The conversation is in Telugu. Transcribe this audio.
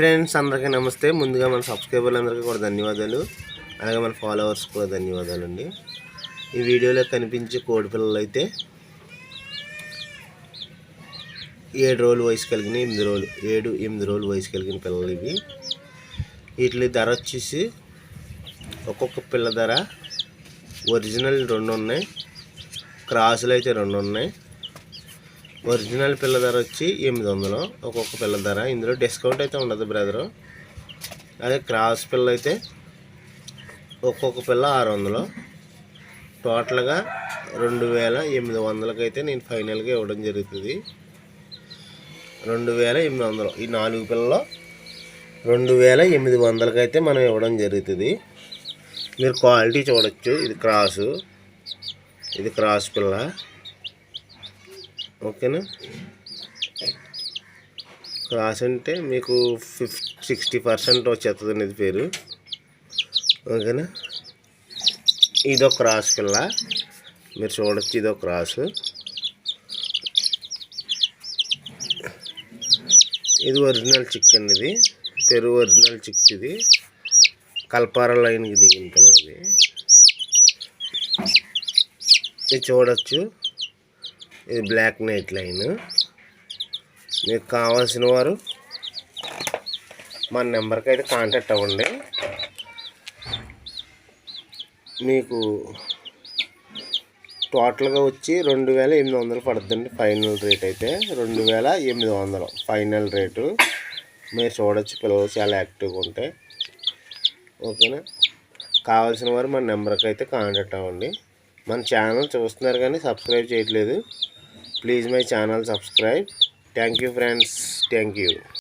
ఫ్రెండ్స్ అందరికీ నమస్తే ముందుగా మన సబ్స్క్రైబర్లందరికీ కూడా ధన్యవాదాలు అలాగే మన ఫాలోవర్స్ కూడా ధన్యవాదాలు అండి ఈ వీడియోలో కనిపించే కోడి పిల్లలు అయితే ఏడు రోజులు వయసు కలిగిన ఎనిమిది రోజులు ఏడు ఎనిమిది రోజులు వయసు కలిగిన పిల్లలు ఇవి వీటి ధర వచ్చేసి ఒక్కొక్క పిల్ల ధర ఒరిజినల్ రెండు ఉన్నాయి క్రాసులు అయితే రెండు ఉన్నాయి ఒరిజినల్ పిల్ల ధర వచ్చి ఎనిమిది వందలు ఒక్కొక్క పిల్ల ధర ఇందులో డిస్కౌంట్ అయితే ఉండదు బ్రదరు అదే క్రాస్ పిల్ల అయితే ఒక్కొక్క పిల్ల ఆరు వందలు టోటల్గా రెండు వేల ఎనిమిది వందలకైతే నేను ఫైనల్గా ఇవ్వడం జరుగుతుంది రెండు వేల ఎనిమిది వందలు ఈ నాలుగు పిల్లలు రెండు వేల ఎనిమిది వందలకైతే మనం ఇవ్వడం జరుగుతుంది మీరు క్వాలిటీ చూడవచ్చు ఇది క్రాసు ఇది క్రాస్ పిల్ల ఓకేనా క్రాస్ అంటే మీకు ఫిఫ్ సిక్స్టీ పర్సెంట్ వచ్చేస్తుంది అనేది పేరు ఓకేనా ఇదో క్రాస్ పిల్ల మీరు చూడొచ్చు ఇదో క్రాస్ ఇది ఒరిజినల్ చిక్ అండి ఇది పెరు ఒరిజినల్ చిక్ ఇది కల్పార లైన్కి దిగిన పిల్లది ఇది చూడొచ్చు ఇది బ్లాక్ నైట్ లైన్ మీకు కావాల్సిన వారు మన నెంబర్కి అయితే కాంటాక్ట్ అవ్వండి మీకు టోటల్గా వచ్చి రెండు వేల ఎనిమిది వందలు పడుతుంది ఫైనల్ రేట్ అయితే రెండు వేల ఎనిమిది వందలు ఫైనల్ రేటు మీరు చూడొచ్చు పిల్లలు చాలా యాక్టివ్గా ఉంటాయి ఓకేనా కావాల్సిన వారు మన నెంబర్కి అయితే కాంటాక్ట్ అవ్వండి మన ఛానల్ చూస్తున్నారు కానీ సబ్స్క్రైబ్ చేయట్లేదు Please my channel subscribe. Thank you friends. Thank you.